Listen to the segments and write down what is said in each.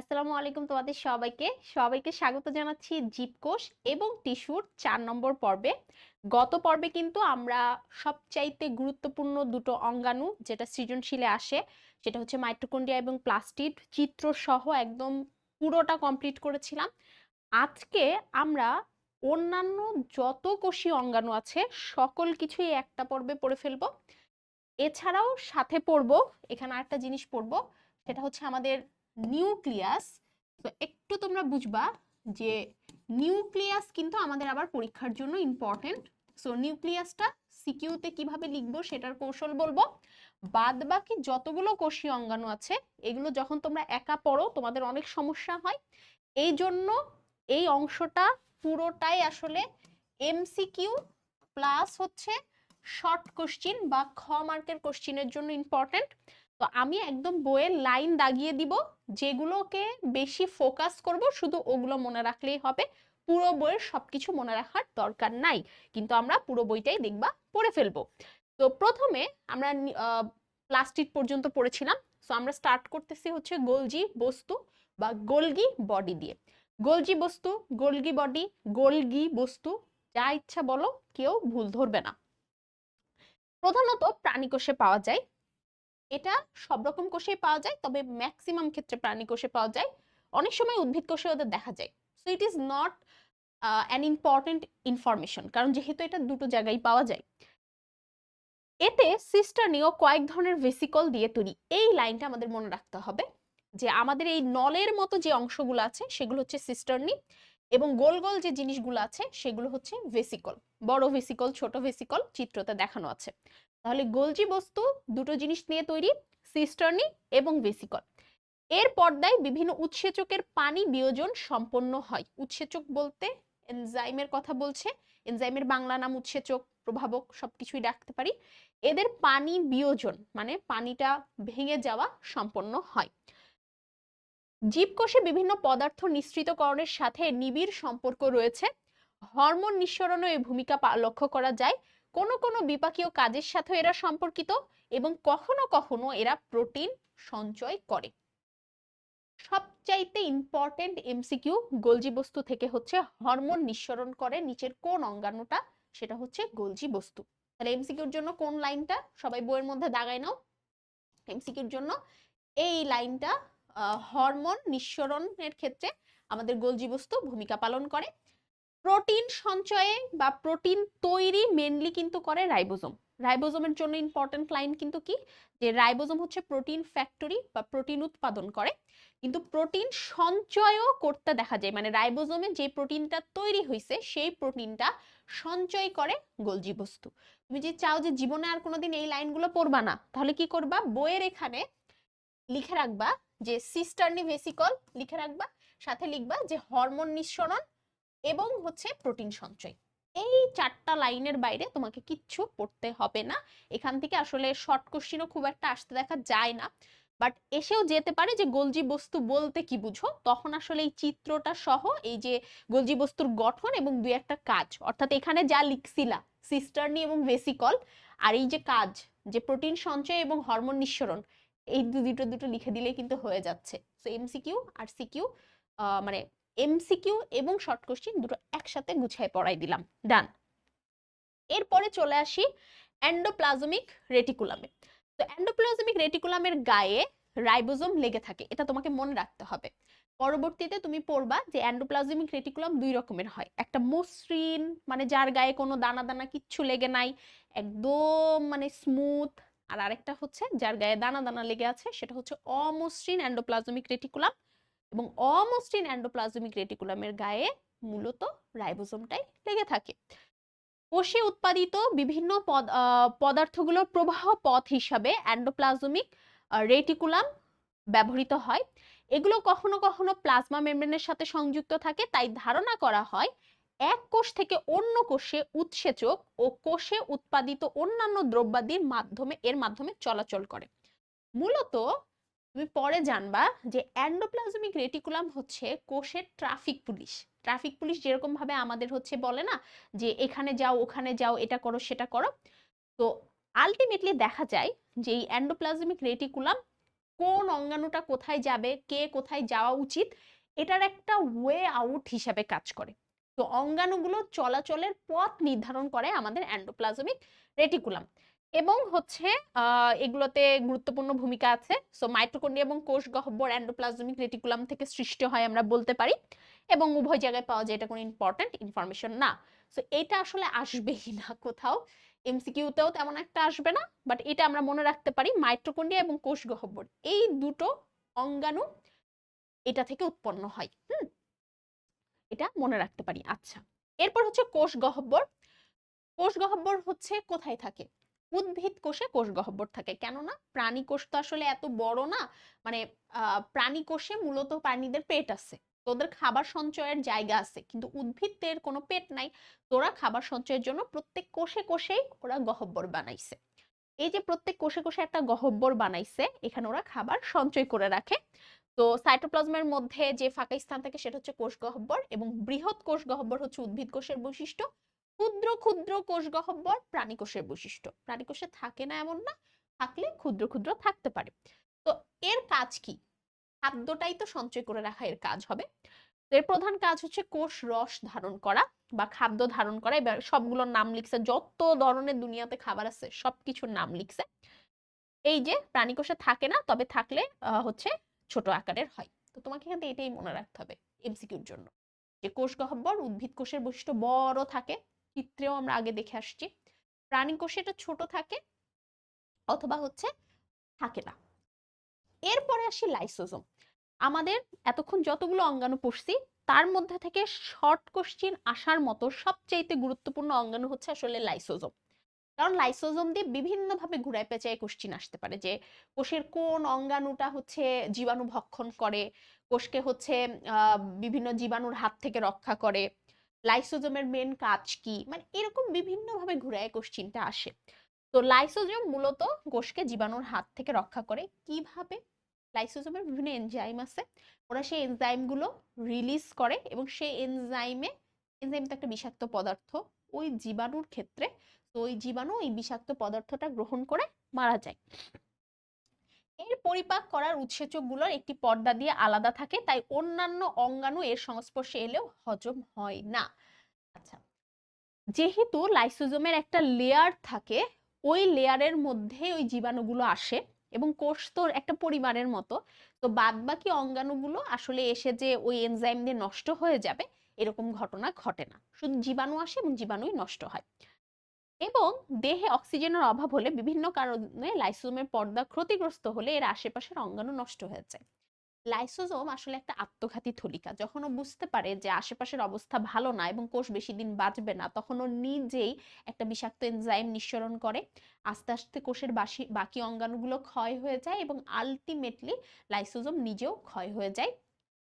আসসালামু আলাইকুম তোমাদের সবাইকে। সবাইকে স্বাগত জানাচ্ছি জীবকোষ এবং টিস্যুর চার নম্বর পর্বে। গত পর্বে কিন্তু আমরা সবচাইতে গুরুত্বপূর্ণ দুটো অঙ্গাণু যেটা সৃজনশীলে আসে, সেটা হচ্ছে মাইটোকন্ড্রিয়া এবং প্লাস্টিড চিত্র সহ একদম পুরোটা কমপ্লিট করেছিলাম। আজকে আমরা অন্যান্য যত কোষীয় অঙ্গাণু আছে, সকল কিছুই একটা পর্বে পড়ে ফেলব। এছাড়াও সাথে পড়ব, এখানে আরেকটা জিনিস পড়ব, সেটা হচ্ছে আমাদের নিউক্লিয়াস, তো একটু তোমরা বুঝবা যে নিউক্লিয়াস কিন্তু আমাদের আবার পরীক্ষার জন্য ইম্পর্টেন্ট সো নিউক্লিয়াসটা সিকিউতে কীভাবে লিখব সেটার কৌশল বলব। বাদ বাকি যতগুলো কোষীয় অঙ্গাণু আছে, এগুলো যখন তোমরা একা পড়ো, তোমাদের অনেক সমস্যা হয়। এই জন্য এই অংশটা পুরোটাই আসলে এমসিকিউ প্লাস হচ্ছে শর্ট কোশ্চিন বা খ মার্কের কোশ্চিনের জন্য ইম্পর্টেন্ট তো আমি একদম বইয়ের লাইন দাগিয়ে দিব, যেগুলোকে বেশি ফোকাস করব, শুধু ওগুলো মনে রাখলেই হবে। পুরো বইয়ের সবকিছু মনে রাখার দরকার নাই, কিন্তু আমরা পুরো বইটাই দেখবা, পড়ে ফেলব। তো প্রথমে আমরা প্লাস্টিক পর্যন্ত পড়েছিলাম। সো আমরা স্টার্ট করতেছি হচ্ছে গোলজি বস্তু বা গোলগি বডি দিয়ে। গোলজি বস্তু, গোলগি বডি, গোলগি বস্তু, যা ইচ্ছা বলো, কেউ ভুল ধরবে না। প্রধানত প্রাণী কোষে পাওয়া যায়। এটা সব রকম কোষেই পাওয়া যায়, তবে ম্যাক্সিমাম ক্ষেত্রে প্রাণী কোষে পাওয়া যায়। অনেক সময় উদ্ভিদ কোষে ওদের দেখা যায়। So it is not an important information কারণ যেহেতু এটা দুটো জায়গায় পাওয়া যায়। এতে সিস্টার্নিও কয়েক ধরনের ভেসিকল দিয়ে তৈরি। এই লাইনটা আমাদের মনে রাখতে হবে যে আমাদের এই নলের মতো যে অংশগুলো আছে, সেগুলো হচ্ছে সিস্টার্নি এবং গোল গোল যে জিনিসগুলো আছে, সেগুলো হচ্ছে ভেসিকল বড় ভেসিকল ছোট ভেসিকল চিত্রতে দেখানো আছে। তাহলে গোলজি বস্তু দুটো জিনিস নিয়ে তৈরি, সিস্টার্নি এবং ভেসিকল। এর পর্দায় বিভিন্ন উৎসেচকের পানি বিয়োজন সম্পন্ন হয়। উৎসেচক বলতে এনজাইমের কথা বলছে। এনজাইমের বাংলা নাম উৎসেচক, প্রভাবক সবকিছুই রাখতে পারি। এদের পানি বিয়োজন মানে পানিটা ভেঙে যাওয়া সম্পন্ন হয়। জীবকোষে বিভিন্ন পদার্থ নিঃসৃতকরণের সাথে নিবিড় সম্পর্ক রয়েছে। হরমোন নিঃসরণও এই ভূমিকা লক্ষ্য করা যায়। কোনো কোনো বিপাকীয় কাজের সাথে এরা সম্পর্কিত এবং কখনো কখনো এরা প্রোটিন সঞ্চয় করে। সবচাইতে ইম্পর্টেন্ট এমসিকিউ গোলজি বস্তু থেকে হচ্ছে হরমোন নিঃসরণ করে নিচের কোন অঙ্গাণুটা, সেটা হচ্ছে গোলজি বস্তু। তাহলে এমসিকিউর জন্য কোন লাইনটা? সবাই বইয়ের মধ্যে দাগায় নাও। এমসিকিউর জন্য এই লাইনটা হরমোন নিঃসরণের ক্ষেত্রে আমাদের গোলজি বস্তু ভূমিকা পালন করে। প্রোটিন সঞ্চয়ে বা প্রোটিন তৈরি মেনলি কিন্তু করে রাইবোজোম। রাইবোজোমের জন্য ইম্পর্টেন্ট লাইন কিন্তু কি? যে রাইবোজোম হচ্ছে প্রোটিন ফ্যাক্টরি বা প্রোটিন উৎপাদন করে। কিন্তু প্রোটিন সঞ্চয়ও করতে দেখা যায়। মানে রাইবোজোমে যে প্রোটিনটা তৈরি হয়েছে সেই প্রোটিনটা সঞ্চয় করে গোলজি বস্তু তুমি যে চাও যে জীবনে আর কোনোদিন এই লাইনগুলো পড়বা না, তাহলে কি করবা? বইয়ের এখানে লিখে রাখবা যে সিস্টার্নি ভেসিকল লিখে রাখবা। সাথে লিখবা যে হরমোন নিঃসরণ এবং হচ্ছে প্রোটিন সঞ্চয়। এই চারটা লাইনের বাইরে তোমাকে কিচ্ছু পড়তে হবে না। এখান থেকে আসলে শর্ট কোশ্চিনও খুব একটা আসতে দেখা যায় না। বাট এসেও যেতে পারে যে গোলজি বস্তু বলতে কি বুঝো? তখন আসলে এই চিত্রটা সহ এই যে গোলজি বস্তুর গঠন এবং দুই একটা কাজ, অর্থাৎ এখানে যা লিখছিলা, সিস্টার্নি এবং ভেসিকল, আর এই যে কাজ, যে প্রোটিন সঞ্চয় এবং হরমোন নিঃসরণ, এই দুটো দুটো লিখে দিলে কিন্তু হয়ে যাচ্ছে। সো এমসিকিউ আর সিকিউ মানে এমসিকিউ এবং শর্ট কোশ্চিন দুটো একসাথে গুছায় পড়াই দিলাম। ডান এরপরে চলে আসি অ্যান্ডোপ্লাজমিক রেটিকুলামে। তো অ্যান্ডোপ্লাজমিক রেটিকুলামের গায়ে রাইবোজোম লেগে থাকে, এটা তোমাকে মনে রাখতে হবে। পরবর্তীতে তুমি পড়বা যে অ্যান্ডোপ্লাজমিক রেটিকুলাম দুই রকমের হয়। একটা মসৃণ মানে যার গায়ে কোনো দানা দানা কিচ্ছু লেগে নাই, একদম মানে স্মুথ আর আরেকটা হচ্ছে যার গায়ে দানা দানা লেগে আছে, সেটা হচ্ছে অমসৃণ অ্যান্ডোপ্লাজমিক রেটিকুলাম। এবং অমসৃণ অ্যান্ডোপ্লাজমিক রেটিকুলামের গায়ে মূলত রাইবোজোমটাই লেগে থাকে। কোষে উৎপাদিত বিভিন্ন পদার্থগুলোর প্রবাহ পথ হিসাবে অ্যান্ডোপ্লাজমিক রেটিকুলাম ব্যবহৃত হয়। এগুলো কখনো কখনো প্লাজমা মেমব্রেনের সাথে সংযুক্ত থাকে, তাই ধারণা করা হয় এক কোষ থেকে অন্য কোষে উৎসেচক ও কোষে উৎপাদিত অন্যান্য দ্রব্যাদির মাধ্যমে, এর মাধ্যমে চলাচল করে। মূলত তুমি পরে জানবা যে অ্যান্ডোপ্লাজমিক রেটিকুলাম হচ্ছে কোষের ট্রাফিক পুলিশ। ট্রাফিক পুলিশ যেরকম ভাবে আমাদের হচ্ছে বলে না যে এখানে যাও, ওখানে যাও, এটা করো, সেটা করো। তো আলটিমেটলি দেখা যায় যে এই অ্যান্ডোপ্লাজমিক রেটিকুলাম কোন অঙ্গাণুটা কোথায় যাবে, কে কোথায় যাওয়া উচিত, এটার একটা ওয়ে আউট হিসাবে কাজ করে। তো অঙ্গাণুগুলো চলাচলের পথ নির্ধারণ করে আমাদের অ্যান্ডোপ্লাজমিক রেটিকুলাম। এবং হচ্ছে এগুলোতে গুরুত্বপূর্ণ ভূমিকা আছে। সো মাইটোকন্ড্রিয়া এবং কোষ গহ্বর অ্যান্ডোপ্লাজমিক রেটিকুলাম থেকে সৃষ্টি হয় আমরা বলতে পারি এবং উভয় জায়গায় পাওয়া যায় এটা কোনো ইম্পর্ট্যান্ট ইনফরমেশন না। সো এটা আসলে আসবেই না কোথাও। এমসিকিউতেও তেমন একটা আসবে না বাট এটা আমরা মনে রাখতে পারি মাইটোকন্ড্রিয়া এবং কোষ গহ্বর এই দুটো অঙ্গাণু এটা থেকে উৎপন্ন হয়। হুম? এটা মনে রাখতে পারি। আচ্ছা এরপর হচ্ছে কোষ গহ্বর। কোষ গহ্বর হচ্ছে কোথায় থাকে? উদ্ভিদ কোষে কোষ গহ্বর থাকে। কেননা প্রাণী কোষ তো আসলে এত বড় না মানে প্রাণী কোষে মূলত প্রাণীদের পেট আছে। তো ওদের খাবার সঞ্চয়ের জায়গা আছে, কিন্তু উদ্ভিদদের কোনো পেট নাই। তোরা খাবার সঞ্চয়ের জন্য প্রত্যেক কোষে কোষেই ওরা গহ্বর বানাইছে। এই যে প্রত্যেক কোষে কোষে একটা গহ্বর বানাইছে, এখানে ওরা খাবার সঞ্চয় করে রাখে। তো সাইটোপ্লাজমের মধ্যে যে ফাঁকা স্থান থাকে সেটা হচ্ছে কোষ গহ্বর এবং বৃহৎ কোষ গহ্বর হচ্ছে উদ্ভিদ কোষের বৈশিষ্ট্য। ক্ষুদ্র ক্ষুদ্র কোষ গহ্বর প্রাণী কোষের বৈশিষ্ট্য। প্রাণী কোষে থাকে না এমন না, থাকলে ক্ষুদ্র ক্ষুদ্র থাকতে পারে। তো এর কাজ কি? খাদ্যটাই তো সঞ্চয় করে রাখা এর কাজ হবে। এর প্রধান কাজ হচ্ছে কোষ রস ধারণ করা বা খাদ্য ধারণ করা। এবার সবগুলোর নাম লিখছে, যত ধরনের দুনিয়াতে খাবার আছে সবকিছুর নাম লিখছে। এই যে প্রাণী কোষে থাকে না, তবে থাকলে হচ্ছে ছোট আকারের হয়। তো তোমাকে এখান এটাই মনে রাখতে হবে এমসিকিউর জন্য। যে কোষ গহ্বর উদ্ভিদ কোষের বৈশিষ্ট্য বড় থাকে চিত্রেও আমরা আগে দেখে আসছি। প্রাণী কোষে এটা ছোট থাকে অথবা হচ্ছে থাকে না। এরপরে আসি লাইসোজোম। আমাদের এতক্ষণ যতগুলো অঙ্গাণু পড়ছি তার মধ্যে থেকে শর্ট কোশ্চিন আসার মতো সবচাইতে গুরুত্বপূর্ণ অঙ্গাণু হচ্ছে আসলে লাইসোজোম। কারণ লাইসোজোম দিয়ে বিভিন্নভাবে ঘুরায় পেঁচায় কোশ্চিন আসতে পারে যে, কোষের কোন অঙ্গাণুটা হচ্ছে জীবাণু ভক্ষণ করে, কোষকে হচ্ছে বিভিন্ন জীবাণুর হাত থেকে রক্ষা করে লাইসোজোমের মেন কাজ কি? মানে এরকম বিভিন্নভাবে ঘুরায় কোশ্চিনটা আসে। তো লাইসোজোম মূলত কোষকে জীবাণুর হাত থেকে রক্ষা করে। কীভাবে? লাইসোজোমের বিভিন্ন এনজাইম আছে। ওরা সেই এনজাইমগুলো রিলিজ করে এবং সেই এনজাইমে এনজাইম তো একটা বিষাক্ত পদার্থ, ওই জীবাণুর ক্ষেত্রে, তো ওই জীবাণু এই বিষাক্ত পদার্থটা গ্রহণ করে মারা যায়। এর পরিপাক করার উৎসেচকগুলোর একটি পর্দা দিয়ে আলাদা থাকে, তাই অন্যান্য অঙ্গাণু এর সংস্পর্শে এলেও হজম হয় না। আচ্ছা যেহেতু লাইসোজোমের একটা লেয়ার থাকে, ওই লেয়ারের মধ্যে ওই জীবাণুগুলো আসে এবং কোষ তো একটা পরিবারের মতো, তো বাদবাকি অঙ্গাণুগুলো আসলে এসে যে ওই এনজাইম দিয়ে নষ্ট হয়ে যাবে, এরকম ঘটনা ঘটে না। শুধু জীবাণু আসে এবং জীবাণুই নষ্ট হয়। এবং দেহে অক্সিজেনের অভাব হলে বিভিন্ন কারণে লাইসোজোমের পর্দা ক্ষতিগ্রস্ত হলে এর আশেপাশের অঙ্গাণু নষ্ট হয়ে যায়। লাইসোজোম আসলে একটা আত্মঘাতী থলিকা। যখন ও বুঝতে পারে যে আশেপাশের অবস্থা ভালো না এবং কোষ বেশি দিন বাঁচবে না, তখন ও নিজেই একটা বিষাক্ত এনজাইম নিঃসরণ করে। আস্তে আস্তে কোষের বাসি, বাকি অঙ্গাণুগুলো ক্ষয় হয়ে যায় এবং আলটিমেটলি লাইসোজোম নিজেও ক্ষয় হয়ে যায়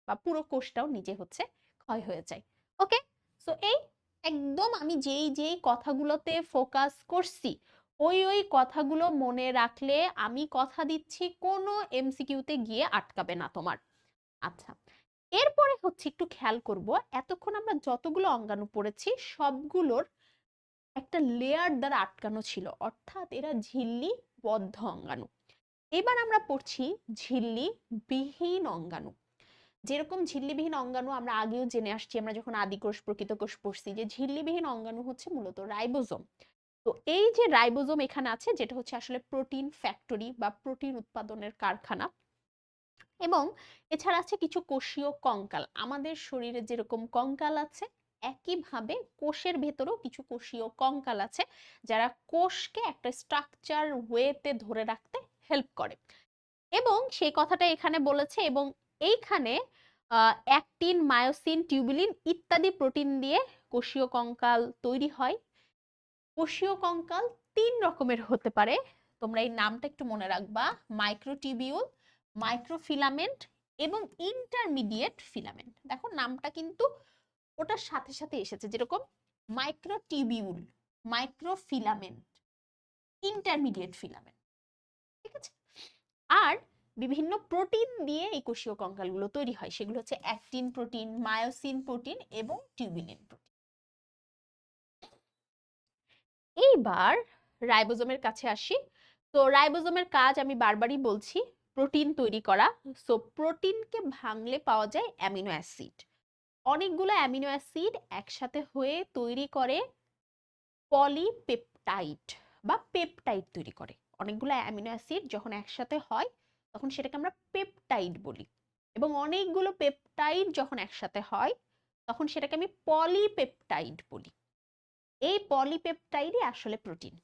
বা পুরো কোষটাও নিজে হচ্ছে ক্ষয় হয়ে যায়। ওকে? সো এই একদম আমি যেই যেই কথাগুলোতে ফোকাস করছি, ওই ওই কথাগুলো মনে রাখলে আমি কথা দিচ্ছি কোনো এমসিকিউতে গিয়ে আটকাবে না তোমার। আচ্ছা এরপরে হচ্ছে একটু খেয়াল করব, এতক্ষণ আমরা যতগুলো অঙ্গাণু পড়েছি সবগুলোর একটা লেয়ার দ্বারা আটকানো ছিল, অর্থাৎ এরা ঝিল্লি বদ্ধ অঙ্গাণু। এবার আমরা পড়ছি ঝিল্লি বিহীন অঙ্গাণু। যেরকম ঝিল্লিবিহীন অঙ্গাণু আমরা আগেও জেনে আসছি, আমরা যখন আদিকোষ প্রকৃত কোষ পড়ছি যে ঝিল্লিবিহীন অঙ্গাণু হচ্ছে মূলত রাইবোজোম। তো এই যে রাইবোজোম এখানে আছে, যেটা হচ্ছে আসলে প্রোটিন ফ্যাক্টরি বা প্রোটিন উৎপাদনের কারখানা। এবং এছাড়া আছে কিছু কোষীয় কঙ্কাল। আমাদের শরীরে যেরকম কঙ্কাল আছে, একইভাবে কোষের ভেতরেও কিছু কোষীয় কঙ্কাল আছে, যারা কোষকে একটা স্ট্রাকচার ওয়েতে ধরে রাখতে হেল্প করে। এবং সেই কথাটা এখানে বলেছে এবং এইখানে অ্যাক্টিন মায়োসিন, টিউবিলিন ইত্যাদি প্রোটিন দিয়ে কোষীয় কঙ্কাল তৈরি হয়। কোষীয় কঙ্কাল তিন রকমের হতে পারে। তোমরা এই নামটা একটু মনে রাখবা। মাইক্রোটিবিউল, মাইক্রোফিলামেন্ট এবং ইন্টারমিডিয়েট ফিলামেন্ট। দেখো নামটা কিন্তু ওটার সাথে সাথে এসেছে। যেরকম মাইক্রোটিবিউল, মাইক্রোফিলামেন্ট, ইন্টারমিডিয়েট ফিলামেন্ট। ঠিক আছে? আর বিভিন্ন প্রোটিন দিয়ে এই কোষীয় কঙ্কালগুলো তৈরি হয়। সেগুলো হচ্ছে অ্যাক্টিন প্রোটিন, মায়োসিন প্রোটিন এবং টিউবিলিন প্রোটিন। এইবার রাইবোজোমের কাছে আসি। তো রাইবোজোমের কাজ আমি বারবারই বলছি, প্রোটিন তৈরি করা। সো প্রোটিনকে ভাঙলে পাওয়া যায় অ্যামিনো অ্যাসিড। অনেকগুলো অ্যামিনো অ্যাসিড একসাথে হয়ে তৈরি করে পলিপেপটাইড বা পেপটাইড তৈরি করে। অনেকগুলো অ্যামিনো অ্যাসিড যখন একসাথে হয় তখন সেটাকে আমরা পেপটাইড বলি। এবং অনেকগুলো পেপটাইড যখন একসাথে হয়, তখন সেটাকে আমি পলিপেপটাইড বলি। এই পলিপেপটাইডই আসলে প্রোটিন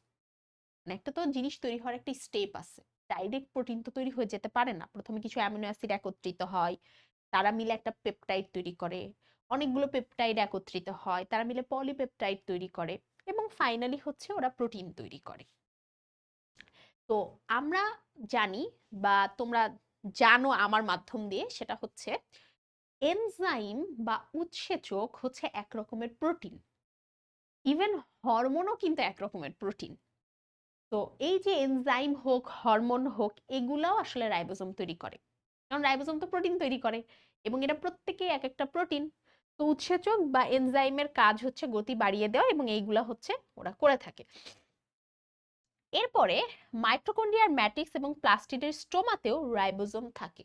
মানে একটা তো জিনিস তৈরি হওয়ার একটা স্টেপ আছে। ডাইরেক্ট প্রোটিন তো তৈরি হয়ে যেতে পারে না। প্রথমে কিছু অ্যামিনো অ্যাসিড একত্রিত হয়, তারা মিলে একটা পেপটাইড তৈরি করে। অনেকগুলো পেপটাইড একত্রিত হয়, তারা মিলে পলিপেপটাইড তৈরি করে। এবং ফাইনালি হচ্ছে ওরা প্রোটিন তৈরি করে। তো আমরা জানি বা তোমরা জানো আমার মাধ্যম দিয়ে সেটা হচ্ছে এনজাইম বা উৎসেচক হচ্ছে এক রকমের প্রোটিন। ইভেন হরমোনও কিন্তু এক রকমের প্রোটিন। তো এই যে এনজাইম হোক, হরমোন হোক, এগুলাও আসলে রাইবোজোম তৈরি করে। কারণ রাইবোজোম তো প্রোটিন তৈরি করে এবং এটা প্রত্যেকেই এক একটা প্রোটিন। তো উৎসেচক বা এনজাইমের কাজ হচ্ছে গতি বাড়িয়ে দেওয়া এবং এইগুলা হচ্ছে ওরা করে থাকে। এরপরে মাইটোকন্ড্রিয়ার ম্যাট্রিক্স এবং প্লাস্টিডের স্টোমাতেও রাইবোজোম থাকে,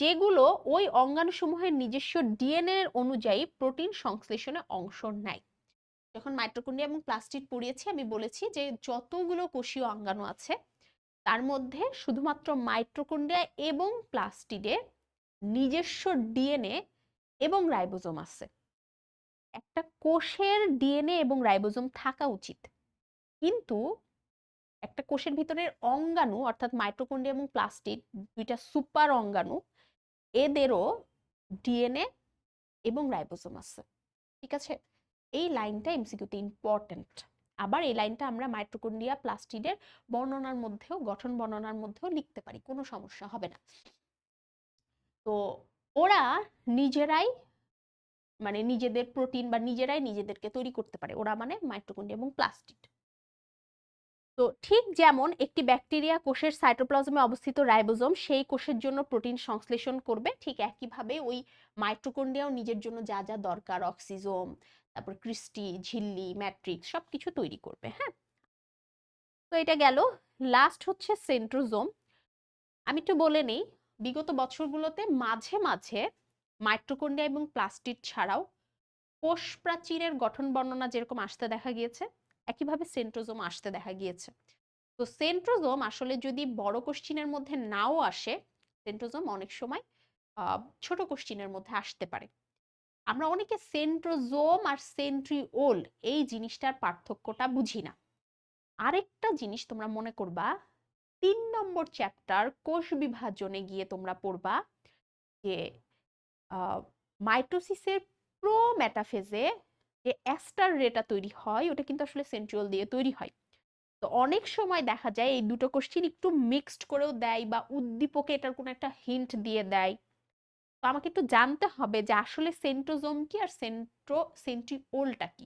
যেগুলো ওই অঙ্গাণুসমূহের নিজস্ব ডিএনএ এর অনুযায়ী প্রোটিন সংশ্লেষণে অংশ নেয়। যখন মাইটোকন্ড্রিয়া এবং প্লাস্টিড পড়িয়েছি, আমি বলেছি যে যতগুলো কোষীয় অঙ্গাণু আছে, তার মধ্যে শুধুমাত্র মাইটোকন্ড্রিয়া এবং প্লাস্টিডে নিজস্ব ডিএনএ এবং রাইবোজোম আছে। একটা কোষের ডিএনএ এবং রাইবোজোম থাকা উচিত। কিন্তু একটা কোষের ভিতরের অঙ্গাণু, অর্থাৎ মাইটোকন্ড্রিয়া এবং প্লাস্টিড দুইটা সুপার অঙ্গাণু, এদেরও ডিএনএ এবং রাইবোজোম আছে। ঠিক আছে? এই লাইনটা এমসিকিউতে ইম্পর্টেন্ট আবার এই লাইনটা আমরা মাইটোকন্ড্রিয়া প্লাস্টিডের বর্ণনার মধ্যেও, গঠন বর্ণনার মধ্যেও লিখতে পারি, কোনো সমস্যা হবে না। তো ওরা নিজেরাই মানে নিজেদের প্রোটিন বা নিজেরাই নিজেদেরকে তৈরি করতে পারে। ওরা মানে মাইটোকন্ড্রিয়া এবং প্লাস্টিড তো ঠিক যেমন একটি ব্যাকটেরিয়া কোষের সাইটোপ্লাজমে অবস্থিত রাইবোজোম, সেই কোষের জন্য প্রোটিন সংশ্লেষণ করবে। ঠিক একইভাবে ওই মাইটোকন্ড্রিয়াও নিজের জন্য যা যা দরকার, অক্সিজোম, তারপর ক্রিস্টি, ঝিল্লি, ম্যাট্রিক্স সব কিছু তৈরি করবে হ্যাঁ? তো এটা গেল। লাস্ট হচ্ছে সেন্ট্রোজোম। আমি একটু বলে নেই, বিগত বছরগুলোতে মাঝে মাঝে মাইটোকন্ড্রিয়া এবং প্লাস্টিড ছাড়াও কোষ প্রাচীরের গঠন বর্ণনা যেরকম আসতে দেখা গিয়েছে একইভাবে সেন্ট্রোজোম আসতে দেখা গিয়েছে। তো সেন্ট্রোজোম আসলে যদি বড় কোশ্চিনের মধ্যে নাও আসে, সেন্ট্রোজোম অনেক সময় ছোট কোশ্চিনের মধ্যে আসতে পারে। আমরা অনেকে সেন্ট্রোজোম আর সেন্ট্রিওল এই জিনিসটার পার্থক্যটা বুঝি না। আরেকটা জিনিস তোমরা মনে করবা, তিন নম্বর চ্যাপ্টার কোষ বিভাজনে গিয়ে তোমরা পড়বা যে মাইটোসিসের প্রো মেটাফেজে যে অ্যাস্টার রেটা তৈরি হয়, ওটা কিন্তু আসলে সেন্ট্রিওল দিয়ে তৈরি হয়। তো অনেক সময় দেখা যায় এই দুটো কোশ্চিন একটু মিক্সড করেও দেয় বা উদ্দীপকে এটার কোনো একটা হিন্ট দিয়ে দেয়। তো আমাকে একটু জানতে হবে যে আসলে সেন্ট্রোজোম কি আর সেন্ট্রো, সেন্ট্রিওলটা কি?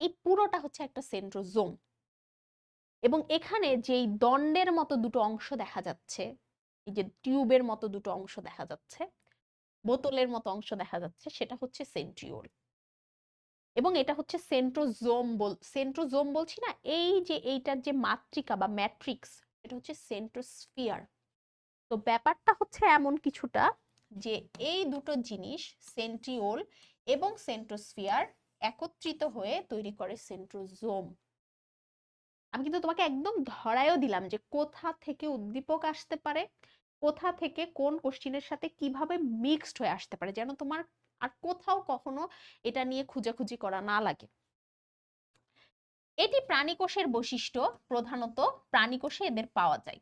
এই পুরোটা হচ্ছে একটা সেন্ট্রোজোম। এবং এখানে যেই দণ্ডের মতো দুটো অংশ দেখা যাচ্ছে, এই যে টিউবের মতো দুটো অংশ দেখা যাচ্ছে, বোতলের মতো অংশ দেখা যাচ্ছে, সেটা হচ্ছে সেন্ট্রিওল। এবং এটা হচ্ছে সেন্ট্রোজোম বল, সেন্ট্রোজোম বলছি না, এই যে এইটার যে মাতৃকা বা ম্যাট্রিক্স, এটা হচ্ছে সেন্ট্রোস্ফিয়ার। তো ব্যাপারটা হচ্ছে এমন কিছুটা যে এই দুটো জিনিস সেন্ট্রিওল এবং সেন্ট্রোস্ফিয়ার একত্রিত হয়ে তৈরি করে সেন্ট্রোজোম। আমি কিন্তু তোমাকে একদম ধরায়ও দিলাম যে কোথা থেকে উদ্দীপক আসতে পারে, কোথা থেকে কোন কোশ্চিনের সাথে কীভাবে মিক্সড হয়ে আসতে পারে, যেন তোমার আর কোথাও কখনো এটা নিয়ে খুঁজাখুঁজি করা না লাগে। এটি প্রাণীকোষের বৈশিষ্ট্য, প্রধানত প্রাণীকোষে এদের পাওয়া যায়।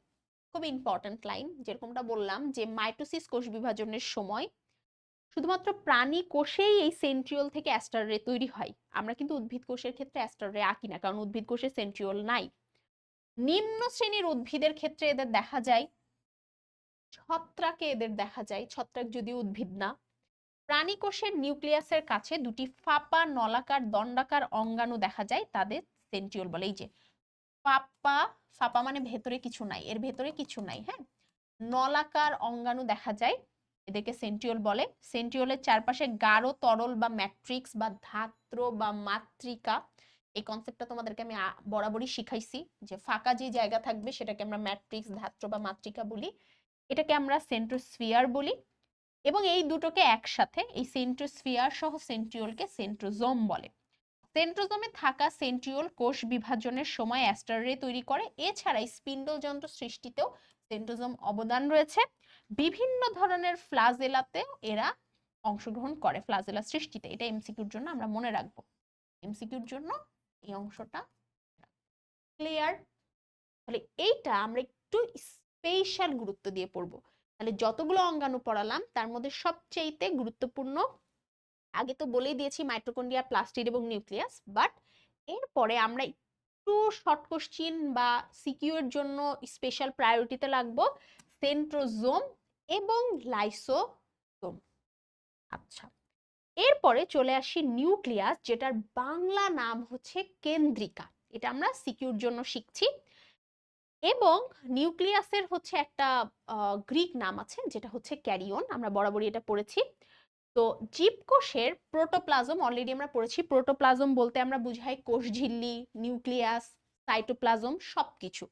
খুব ইম্পর্টেন্ট লাইন যেরকমটা বললাম যে মাইটোসিস কোষ বিভাজনের সময় শুধুমাত্র প্রাণী কোষেই এই সেন্ট্রিওল থেকে অ্যাস্টার রে তৈরি হয়। আমরা কিন্তু উদ্ভিদ কোষের ক্ষেত্রে অ্যাস্টার রে আঁকি না, কারণ উদ্ভিদ কোষে সেন্ট্রিওল নাই। নিম্ন শ্রেণির উদ্ভিদের ক্ষেত্রে এদের দেখা যায়, ছত্রাকে এদের দেখা যায়, ছত্রাক যদিও উদ্ভিদ না। প্রাণী কোষের নিউক্লিয়াসের কাছে দুটি ফাপা নলাকার দণ্ডাকার অঙ্গাণু দেখা যায়, তাদের সেন্ট্রিওল বলে। এই যে, ফাপা ফাপা মানে ভেতরে কিছু নাই, এর ভেতরে কিছু নাই হ্যাঁ? নলাকার অঙ্গাণু দেখা যায়, এদেরকে সেন্ট্রিওল বলে। সেন্ট্রিওলের চারপাশে গাঢ় তরল বা ম্যাট্রিক্স বা ধাত্র বা মাতৃকা, এই কনসেপ্টটা তোমাদেরকে আমি বরাবরই শিখাইছি যে ফাঁকা যে জায়গা থাকবে সেটাকে আমরা ম্যাট্রিক্স, ধাত্র বা মাতৃকা বলি। এটাকে আমরা সেন্ট্রোস্ফিয়ার বলি। এবং এই দুটোকে একসাথে এই সেন্ট্রোস্ফিয়ার সহ সেন্ট্রিওলকে সেন্ট্রোজোম বলে। সেন্ট্রোজোমে থাকা সেন্ট্রিওল কোষ বিভাজনের সময় অ্যাস্টাররে তৈরি করে। এছাড়া স্পিন্ডলযন্ত্র সৃষ্টিতেও সেন্ট্রোজোম অবদান রয়েছে। বিভিন্ন ধরনের ফ্লাজেলাতে এরা অংশগ্রহণ করে ফ্লাজেলা সৃষ্টিতে। এটা এমসিকিউর জন্য আমরা মনে রাখব। এমসিকিউর জন্য এই অংশটা ক্লিয়ার তাহলে এইটা আমরা একটু স্পেশাল গুরুত্ব দিয়ে পড়ব। তাহলে যতগুলো অঙ্গাণু পড়ালাম, তার মধ্যে সবচেয়েতে গুরুত্বপূর্ণ, আগে তো বলেই দিয়েছি মাইটোকন্ড্রিয়া প্লাস্টিড এবং নিউক্লিয়াস বাট এরপরে আমরা একটু শর্ট কোশ্চিন বা সিকিউর জন্য স্পেশাল প্রায়োরিটিতে লাগবো সেন্ট্রোজোম এবং লাইসোজোম আচ্ছা এরপরে চলে আসি নিউক্লিয়াস যেটার বাংলা নাম হচ্ছে কেন্দ্রিকা। এটা আমরা সিকিউর জন্য শিখছি। এবং নিউক্লিয়াসের হচ্ছে একটা গ্রিক নাম আছে, যেটা হচ্ছে ক্যারিয়ন আমরা বরাবরই এটা পড়েছি। তো জীবকোষের প্রোটোপ্লাজম অলরেডি আমরা পড়েছি। প্রোটোপ্লাজম বলতে আমরা বুঝাই কোষ ঝিল্লি, নিউক্লিয়াস, সাইটোপ্লাজম, সবকিছু।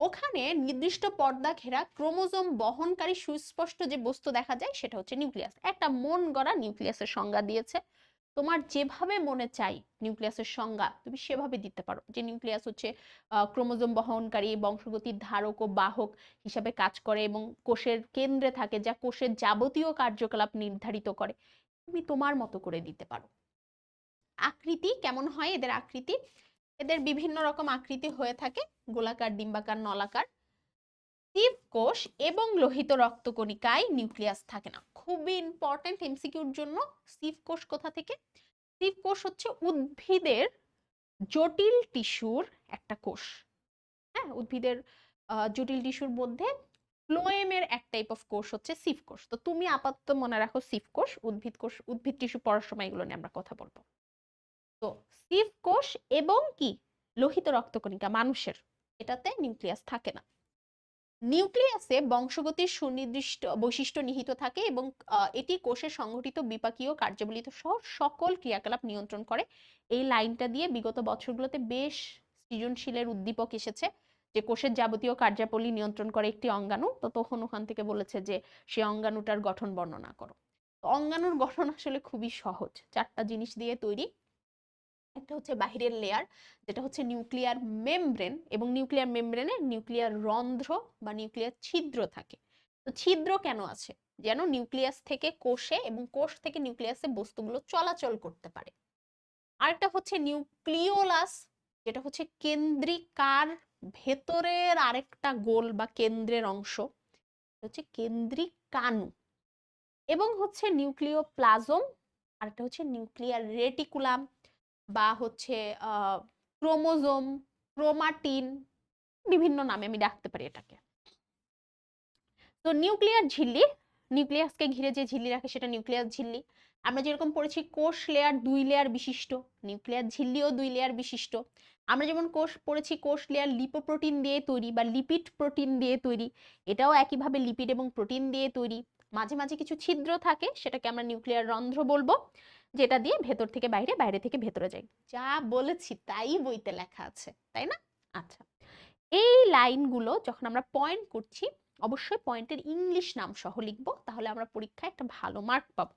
ওখানে নির্দিষ্ট পর্দা ঘেরা ক্রোমোজোম বহনকারী সুস্পষ্ট যে বস্তু দেখা যায়, সেটা হচ্ছে নিউক্লিয়াস। একটা মন গড়া নিউক্লিয়াসের সংজ্ঞা দিয়েছে। তোমার যেভাবে মনে চাই নিউক্লিয়াসের সংজ্ঞা, তুমি সেভাবে দিতে পারো। যে নিউক্লিয়াস হচ্ছে ক্রোমোজোম বহনকারী, বংশগতির ধারক ও বাহক হিসাবে কাজ করে এবং কোষের কেন্দ্রে থাকে যা কোষের যাবতীয় কার্যকলাপ নির্ধারিত করে। তুমি তোমার মতো করে দিতে পারো। আকৃতি কেমন হয়? এদের আকৃতি, এদের বিভিন্ন রকম আকৃতি হয়ে থাকে। গোলাকার, ডিম্বাকার, নলাকার। কোষ এবং লোহিত রক্তকণিকায় নিউক্লিয়াস থাকে না। খুবই ইম্পর্টেন্ট এমসিকিউর জন্য কোষ কোথা থেকে? কোষ হচ্ছে উদ্ভিদের জটিল টিস্যুর একটা কোষ। হ্যাঁ উদ্ভিদের জটিল টিস্যুর মধ্যে ফ্লোয়েমের এক টাইপ অফ কোষ হচ্ছে সিফ কোষ। তো তুমি আপাতত মনে রাখো সিফ কোষ, উদ্ভিদ কোষ, উদ্ভিদ টিস্যু পড়ার সময় এগুলো নিয়ে আমরা কথা বলব। তো সিফ কোষ এবং কি? লোহিত রক্তকণিকা, মানুষের, এটাতে নিউক্লিয়াস থাকে না। নিউক্লিয়াসে বংশগতির সুনির্দিষ্ট বৈশিষ্ট্য নিহিত থাকে এবং এটি কোষের সংঘটিত বিপাকীয় কার্যাবলিত সহ সকল ক্রিয়াকলাপ নিয়ন্ত্রণ করে। এই লাইনটা দিয়ে বিগত বছরগুলোতে বেশ সৃজনশীলের উদ্দীপক এসেছে যে, কোষের যাবতীয় কার্যাবলী নিয়ন্ত্রণ করে একটি অঙ্গাণু। তো তখন ওখান থেকে বলেছে যে, সে অঙ্গাণুটার গঠন বর্ণনা করো। অঙ্গাণুর গঠন আসলে খুবই সহজ। চারটা জিনিস দিয়ে তৈরি। একটা হচ্ছে বাহিরের লেয়ার যেটা হচ্ছে নিউক্লিয়ার মেমব্রেন এবং নিউক্লিয়ার মেমব্রেনে নিউক্লিয়ার রন্ধ্র বা নিউক্লিয়ার ছিদ্র থাকে। তো ছিদ্র কেন আছে? যেন নিউক্লিয়াস থেকে কোষে এবং কোষ থেকে নিউক্লিয়াসে বস্তুগুলো চলাচল করতে পারে। আরেকটা হচ্ছে নিউক্লিওলাস যেটা হচ্ছে কেন্দ্রিকার ভেতরের আরেকটা গোল বা কেন্দ্রের অংশ। হচ্ছে কেন্দ্রিক কানু এবং হচ্ছে নিউক্লিওপ্লাজম আরেকটা হচ্ছে নিউক্লিয়ার রেটিকুলাম বা হচ্ছে ক্রোমোজোম, ক্রোমাটিন বিভিন্ন নামে আমি ডাকতে পারি এটাকে। তো নিউক্লিয়ার ঝিল্লি, নিউক্লিয়াসকে ঘিরে যে ঝিল্লি রাখে সেটা নিউক্লিয়াস ঝিল্লি। আমরা যেরকম পড়েছি কোষ লেয়ার দুই লেয়ার বিশিষ্ট নিউক্লিয়ার ঝিল্লিও দুই লেয়ার বিশিষ্ট। আমরা যেমন কোষ, পড়েছি কোষ লেয়ার লিপোপ্রোটিন দিয়ে তৈরি বা লিপিড প্রোটিন দিয়ে তৈরি, এটাও একইভাবে লিপিড এবং প্রোটিন দিয়ে তৈরি। মাঝে মাঝে কিছু ছিদ্র থাকে, সেটাকে আমরা নিউক্লিয়ার রন্ধ্র বলব। যেটা দিয়ে ভেতর থেকে বাইরে বাইরে থেকে ভেতরে যাই। যা বলেছি তাই বইতে লেখা আছে তাই না? আচ্ছা। এই লাইনগুলো যখন আমরা পয়েন্ট করছি অবশ্যই পয়েন্টের ইংলিশ নাম সহ লিখব তাহলে আমরা পরীক্ষায় একটা ভালো মার্ক পাবো।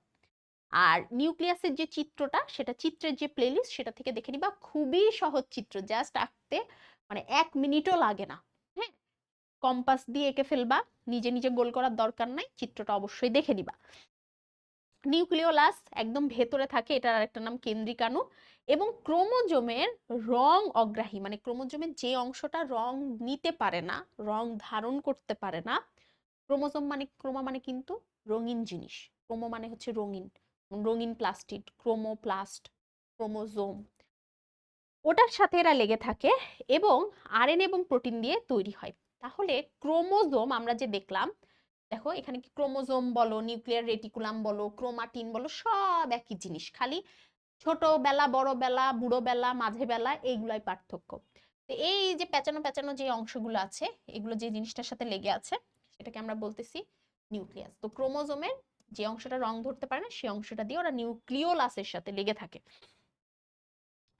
আর নিউক্লিয়াসের যে চিত্রটা সেটা চিত্রের যে প্লেলিস্ট সেটা থেকে দেখে নিবা খুবই সহজ চিত্র জাস্ট আঁকতে মানে এক মিনিটও লাগে না হ্যাঁ? কম্পাস দিয়ে এঁকে ফেলবা নিজে নিজে গোল করার দরকার নাই চিত্রটা অবশ্যই দেখে নিবা। নিউক্লিওলাস একদম ভেতরে থাকে, এটার আরেকটা নাম কেন্দ্রিকাণু, এবং ক্রোমোজোমের রং অগ্রাহী মানে ক্রোমোজোমের যে অংশটা রং নিতে পারে না, রং ধারণ করতে পারে না, ক্রোমোজোম মানে ক্রোমা মানে কিন্তু রঙিন জিনিস, ক্রোমো মানে হচ্ছে রঙিন রঙিন প্লাস্টিড, ক্রোমোপ্লাস্ট, ক্রোমোজোম। ওটার সাথে এরা লেগে থাকে এবং আরএনএ এবং প্রোটিন দিয়ে তৈরি হয়। তাহলে ক্রোমোজোম আমরা যে দেখলাম দেখো এখানে কি ক্রোমোজোম বলো নিউক্লিয়ার রেটিকুলাম বলো ক্রোমাটিন বলো সব একই জিনিস। খালি ছোট বেলা বড় বেলা বুড়ো বেলা মাঝে বেলা এইগুলাই পার্থক্য। এই যে পেঁচানো পেঁচানো যে অংশগুলো আছে এগুলো যে জিনিসটার সাথে লেগে আছে সেটাকে আমরা বলতেছি নিউক্লিয়াস। তো ক্রোমোজোমের যে অংশটা রং ধরতে পারে না সেই অংশটা দিয়ে ওরা নিউক্লিওলাসের সাথে লেগে থাকে।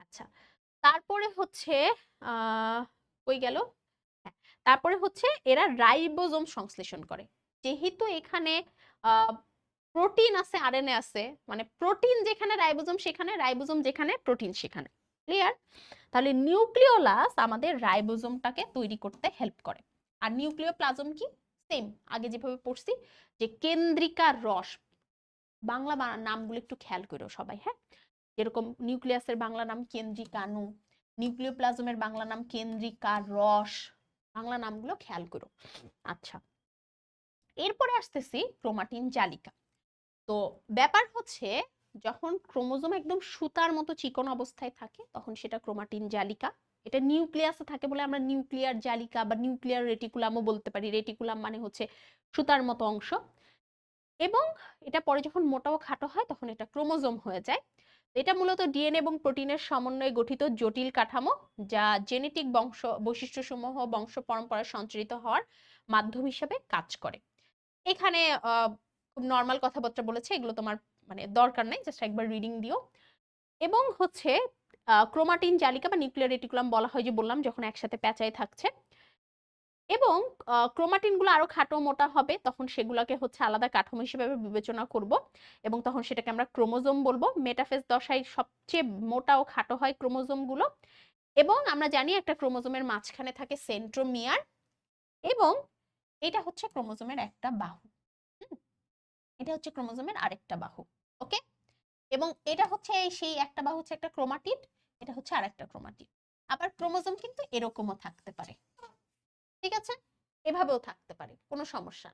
আচ্ছা তারপরে হচ্ছে আহ কই গেল? হ্যাঁ, তারপরে হচ্ছে এরা রাইবোজোম সংশ্লেষণ করে। যেহেতু এখানে প্রোটিন আছে আর আরএনএ আছে মানে প্রোটিন যেখানে, রাইবোজোম সেখানে, রাইবোজোম যেখানে, প্রোটিন সেখানে। ক্লিয়ার তাহলে নিউক্লিওলাস আমাদের রাইবোজোমটাকে তৈরি করতে হেল্প করে। আর নিউক্লিওপ্লাজম কি? সেম আগে যেভাবে পড়ছি, যে কেন্দ্রিকা রস। বাংলা নামগুলো একটু খেয়াল করো সবাই হ্যাঁ? যেরকম নিউক্লিয়াসের বাংলা নাম কেন্দ্রিকাণু নিউক্লিওপ্লাজমের বাংলা নাম কেন্দ্রিকা রস, বাংলা নামগুলো খেয়াল করো আচ্ছা। এরপরে আসতেছি ক্রোমাটিন জালিকা। তো ব্যাপার হচ্ছে, যখন ক্রোমোজোম একদম সুতার মতো চিকন অবস্থায় থাকে, তখন সেটা ক্রোমাটিন জালিকা। এটা নিউক্লিয়াসে থাকে বলে আমরা নিউক্লিয়ার জালিকা বা নিউক্লিয়ার রেটিকুলামও বলতে পারি। রেটিকুলাম মানে হচ্ছে সুতার মতো অংশ। এবং এটা পরে যখন মোটা ও খাটো হয়, তখন এটা ক্রোমোজোম হয়ে যায়। এটা মূলত ডিএনএ এবং প্রোটিনের সমন্বয়ে গঠিত জটিল কাঠামো, যা জেনেটিক বংশ বৈশিষ্ট্যসমূহ বংশ পরম্পরায় সঞ্চারিত হওয়ার মাধ্যম হিসেবে কাজ করে। এখানে খুব নর্মাল কথাবার্তা বলেছে, এগুলো তোমার মানে দরকার নেই জাস্ট একবার রিডিং দিও। এবং হচ্ছে ক্রোমাটিন জালিকা বা নিউক্লিয়ার রেটিকুলাম বলা হয় যে বললাম, যখন একসাথে প্যাঁচায় থাকছে। এবং ক্রোমাটিনগুলো আরও খাটো মোটা হবে, তখন সেগুলোকে হচ্ছে আলাদা কাঠামো হিসেবে বিবেচনা করব। এবং তখন সেটাকে আমরা ক্রোমোজোম বলব। মেটাফেজ দশায় সবচেয়ে মোটা ও খাটো হয় ক্রোমোজোমগুলো। এবং আমরা জানি একটা ক্রোমোজোমের মাঝখানে থাকে সেন্ট্রোমিয়ার এবং এটা হচ্ছে ক্রোমোজোমের একটা বাহু এটা হচ্ছে ক্রোমোজোমের আরেকটা বাহু, ওকে? এবং এটা হচ্ছে সেই একটা বাহু হচ্ছে একটা ক্রোমাটিড, এটা হচ্ছে আরেকটা ক্রোমাটিড। আবার ক্রোমোজোম কিন্তু এরকমও থাকতে পারে, ঠিক আছে? এভাবেও থাকতে পারে, কোনো সমস্যা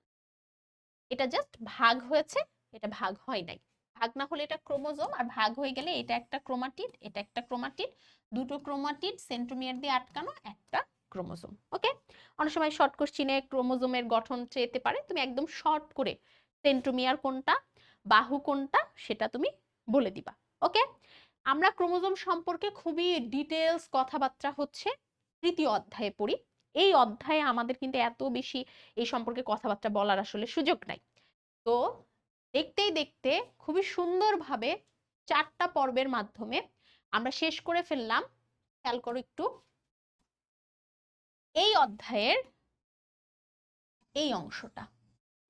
এটা জাস্ট ভাগ হয়েছে, এটা ভাগ হয় নাই। ভাগ না হলে এটা ক্রোমোজোম, আর ভাগ হয়ে গেলে এটা একটা ক্রোমাটিড, এটা একটা ক্রোমাটিড, দুটো ক্রোমাটিড সেন্ট্রোমিয়ার দিয়ে আটকানো, একটা ক্রোমোজোম, ওকে? অনেক সময় শর্ট কোশ্চিনে ক্রোমোজোমের গঠন চেতে পারে, তুমি একদম শর্ট করে সেন্ট্রোমিয়ার কোনটা, বাহু কোনটা সেটা তুমি বলে দিবা, ওকে? আমরা ক্রোমোজোম সম্পর্কে খুবই ডিটেলস কথাবার্তা হচ্ছে, তৃতীয় অধ্যায়ে পড়ি, এই অধ্যায়ে আমাদের কিন্তু এত বেশি এই সম্পর্কে কথাবার্তা বলার আসলে সুযোগ নাই, তো দেখতেই দেখতে খুবই সুন্দরভাবে চারটা পর্বের মাধ্যমে আমরা শেষ করে ফেললাম, খেয়াল করো একটু এই অধ্যায়ের এই অংশটা,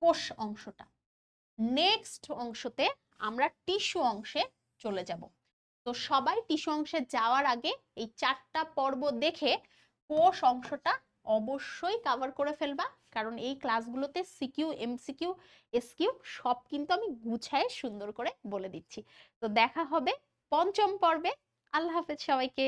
কোষ অংশটা। নেক্সট অংশতে আমরা টিস্যু অংশে চলে যাব। তো সবাই টিস্যু অংশে যাওয়ার আগে এই চারটা পর্ব দেখে কোষ অংশটা অবশ্যই কভার করে ফেলবা। কারণ এই ক্লাসগুলোতে সিকিউ এমসিকিউ এসকিউ সব কিন্তু আমি গুছায় সুন্দর করে বলে দিচ্ছি। তো দেখা হবে পঞ্চম পর্বে। আল্লাহ হাফেজ সবাইকে।